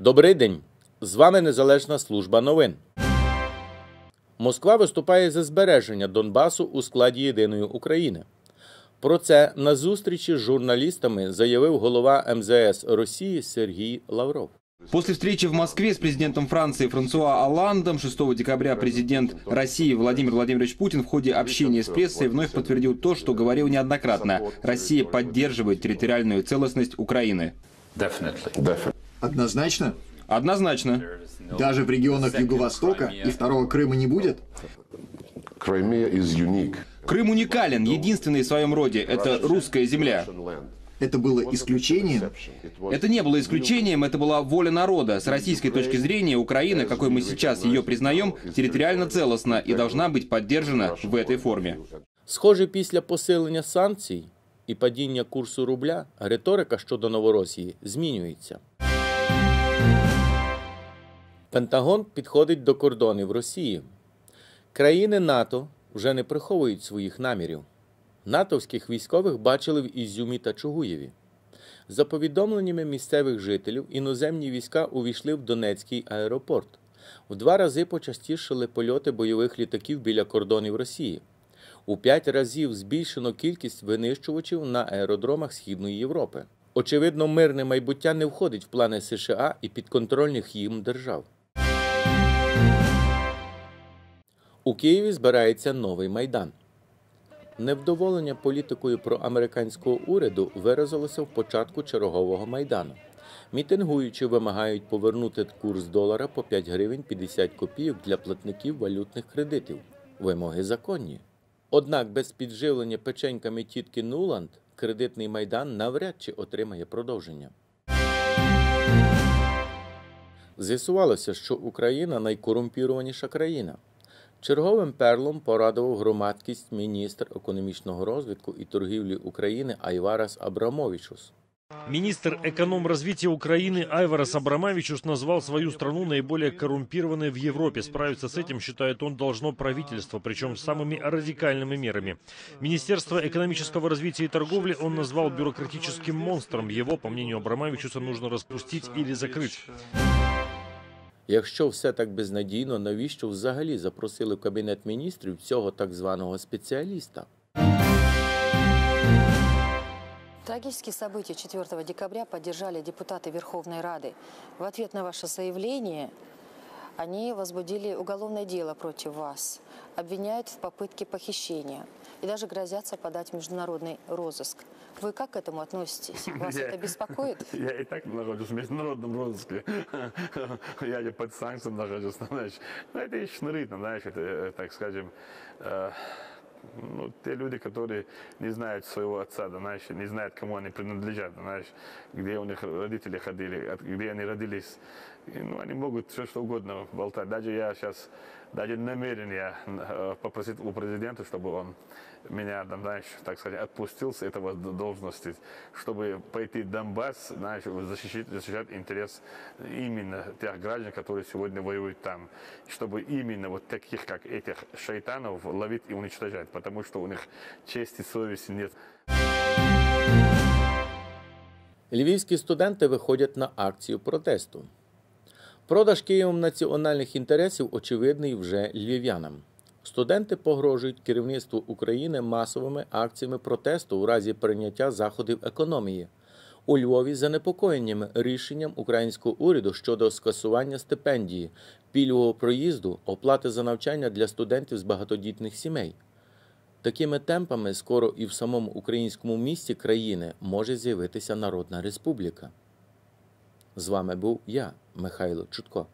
Добрий день! З вами Незалежна служба новин. Москва виступає за збереження Донбасу у складі єдиної України. Про це на зустрічі з журналістами заявив голова МЗС Росії Сергій Лавров. После встречи в Москве с президентом Франции Франсуа Олландом 6 декабря президент России Владимир Владимирович Путин в ходе общения с прессой вновь подтвердил то, что говорил неоднократно. Россия поддерживает территориальную целостность Украины. Definitely. Однозначно? Однозначно. Даже в регионах Юго-Востока и второго Крыма не будет? Crimea is unique. Крым уникален, единственный в своем роде. Это русская земля. Это было исключением? Это не было исключением, это была воля народа. С российской точки зрения, Украина, какой мы сейчас ее признаем, территориально целостна и должна быть поддержана в этой форме. Схоже, після посилення санкцій і падіння курсу рубля риторика щодо Новоросії змінюється. Пентагон підходить до кордонів Росії. Країни НАТО вже не приховують своїх намірів. Натовських військових бачили в Ізюмі та Чугуєві. За повідомленнями місцевих жителів, іноземні війська увійшли в Донецький аеропорт. В два рази почастішили польоти бойових літаків біля кордонів Росії. У п'ять разів збільшено кількість винищувачів на аеродромах Східної Європи. Очевидно, мирне майбуття не входить в плани США і підконтрольних їм держав. У Києві збирається новий майдан. Невдоволення політикою проамериканського уряду виразилося в початку чергового майдану. Мітингуючі вимагають повернути курс долара по 5 гривень 50 копійок для платників валютних кредитів. Вимоги законні. Однак без підживлення печеньками тітки Нуланд кредитний майдан навряд чи отримає продовження. З'ясувалося, що Україна найкорумпірованіша країна. Черговим перлом порадував громадськість міністр економічного розвитку і торгівлі України Айварас Абрамовичус. Министр эконом-развития Украины Айварас Абрамовичус назвал свою страну наиболее коррумпированной в Европе. Справиться с этим, считает он, должно правительство, причем самыми радикальными мерами. Министерство экономического развития и торговли он назвал бюрократическим монстром. Его, по мнению Абрамовичуса, нужно распустить или закрыть. Якщо все так безнадійно, навіщо взагалі запросили в кабінет міністрів цього так званого спеціаліста? Трагические события 4 декабря поддержали депутаты Верховной Рады. В ответ на ваше заявление они возбудили уголовное дело против вас, обвиняют в попытке похищения и даже грозятся подать в международный розыск. Вы как к этому относитесь? Вас Я- это беспокоит? Я и так нахожусь в международном розыске. Я не под санкциями нахожусь, знаешь. Ну, это и шныры, знаешь, это, так скажем, э, ну, те люди, которые не знают своего отца, да, знаешь, не знают, кому они принадлежат, да, знаешь, где у них родители ходили, где они родились. И, ну, они могут все что угодно болтать. Даже я сейчас, даже намерен я э, попросить у президента, чтобы он меня, там, знаешь, так сказать, отпустил с этого д- должности, чтобы пойти в Донбасс, знаешь, защищать, защищать интерес именно тех граждан, которые сегодня воюют там. Чтобы именно вот таких, как этих шайтанов, ловить и уничтожать, потому что у них чести, совести нет. Львівські студенти виходять на акцію протесту. Продаж Києвом національних інтересів очевидний вже львів'янам. Студенти погрожують керівництву України масовими акціями протесту у разі прийняття заходів економії. У Львові занепокоєнням рішенням українського уряду щодо скасування стипендії, пільгового проїзду, оплати за навчання для студентів з багатодітних сімей. Такими темпами скоро і в самому українському місті країни може з'явитися Народна Республіка. З вами був я, Михайло Чутко.